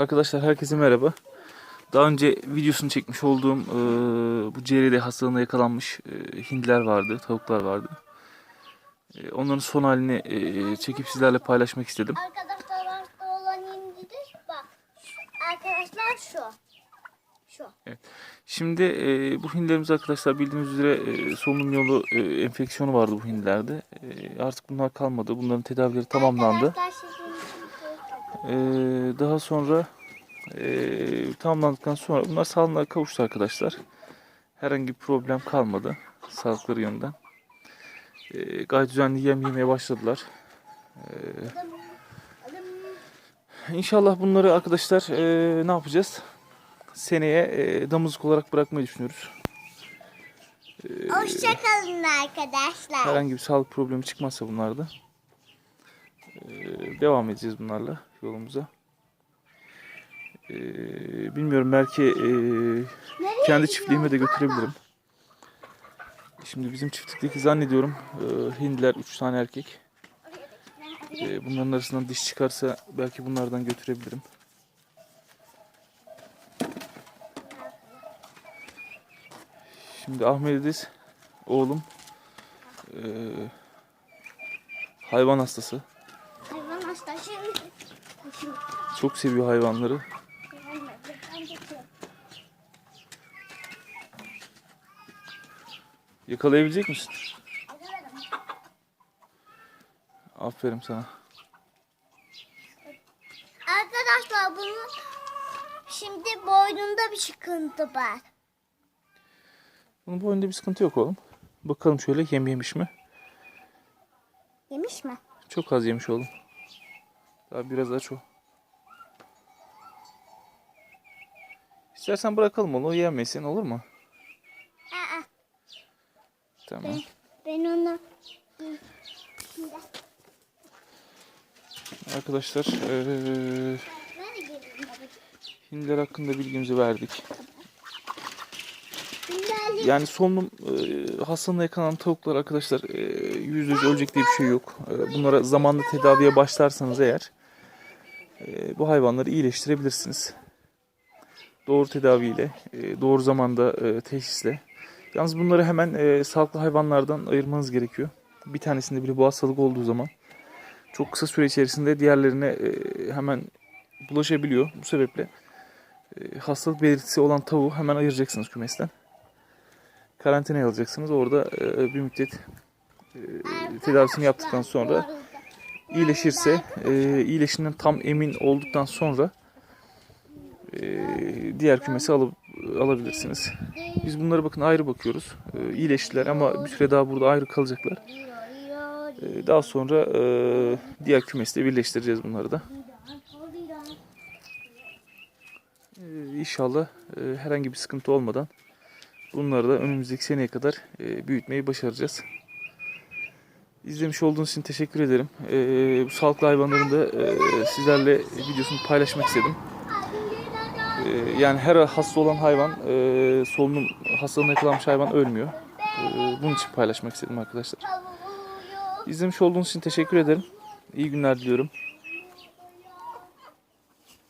Arkadaşlar herkese merhaba. Daha önce videosunu çekmiş olduğum e, bu CRD hastalığına yakalanmış e, hindiler vardı, tavuklar vardı. E, onların son halini e, çekip sizlerle paylaşmak istedim. Arkadaşlar olan indidir. Bak. Arkadaşlar şu. Şu. Şimdi e, bu hindilerimiz arkadaşlar bildiğiniz üzere e, solunum yolu e, enfeksiyonu vardı bu hindilerde. E, artık bunlar kalmadı. Bunların tedavileri tamamlandı. Arkadaşlar Ee, daha sonra ee, tamamlandıktan sonra bunlar sağlığına kavuştu arkadaşlar. Herhangi bir problem kalmadı sağlıkları yönden. Ee, gayet düzenli yem yemeye başladılar. Adım. İnşallah bunları arkadaşlar ee, ne yapacağız? Seneye ee, damızlık olarak bırakmayı düşünüyoruz. Hoşçakalın arkadaşlar. Herhangi bir sağlık problemi çıkmazsa bunlarda devam edeceğiz bunlarla yolumuza. Ee, bilmiyorum belki ee, kendi çiftliğime de götürebilirim. Şimdi bizim çiftlikteki zannediyorum ee, hindiler 3 tane erkek. Ee, bunların arasından diş çıkarsa belki bunlardan götürebilirim. Şimdi Ahmet'iz oğlum ee, hayvan hastası. Hayvan hastası. Kuşum. Çok seviyor hayvanları. Yakalayabilecek misin? Aferin sana. Arkadaşlar bunun şimdi boynunda bir sıkıntı var. Bunun boyunda bir sıkıntı yok oğlum. Bakalım şöyle yem yemiş mi? Yemiş mi? Çok az yemiş oğlum. Daha biraz aç o. İstersen bırakalım onu yemesin olur mu? Aa, Tamam. ben onu Arkadaşlar ben de geleyim babacığım. hindiler hakkında bilgimizi verdik. Yani solunum e, hastalığına yakalanan tavuklar arkadaşlar e, yüzde yüz ölecek diye bir şey yok. E, bunlara zamanlı tedaviye başlarsanız eğer e, bu hayvanları iyileştirebilirsiniz. Doğru tedaviyle, e, doğru zamanda e, teşhisle. Yalnız bunları hemen e, sağlıklı hayvanlardan ayırmanız gerekiyor. Bir tanesinde bile bu hastalık olduğu zaman çok kısa süre içerisinde diğerlerine hemen bulaşabiliyor. Bu sebeple hastalık belirtisi olan tavuğu hemen ayıracaksınız kümesten karantinaya alacaksınız. Orada bir müddet tedavisini yaptıktan sonra iyileşirse, iyileşinden tam emin olduktan sonra diğer kümesi alıp alabilirsiniz. Biz bunlara bakın ayrı bakıyoruz. E, iyileştiler ama bir süre daha burada ayrı kalacaklar. E, daha sonra e, diğer kümesle birleştireceğiz bunları da. E, İnşallah e, herhangi bir sıkıntı olmadan bunları da önümüzdeki seneye kadar e, büyütmeyi başaracağız. İzlemiş olduğunuz için teşekkür ederim. E, bu sağlıklı hayvanların da e, sizlerle videosunu paylaşmak istedim. E, yani her hasta olan hayvan, e, solunum hastalığına yakalanmış hayvan ölmüyor. E, bunun için paylaşmak istedim arkadaşlar. İzlemiş olduğunuz için teşekkür ederim. İyi günler diliyorum.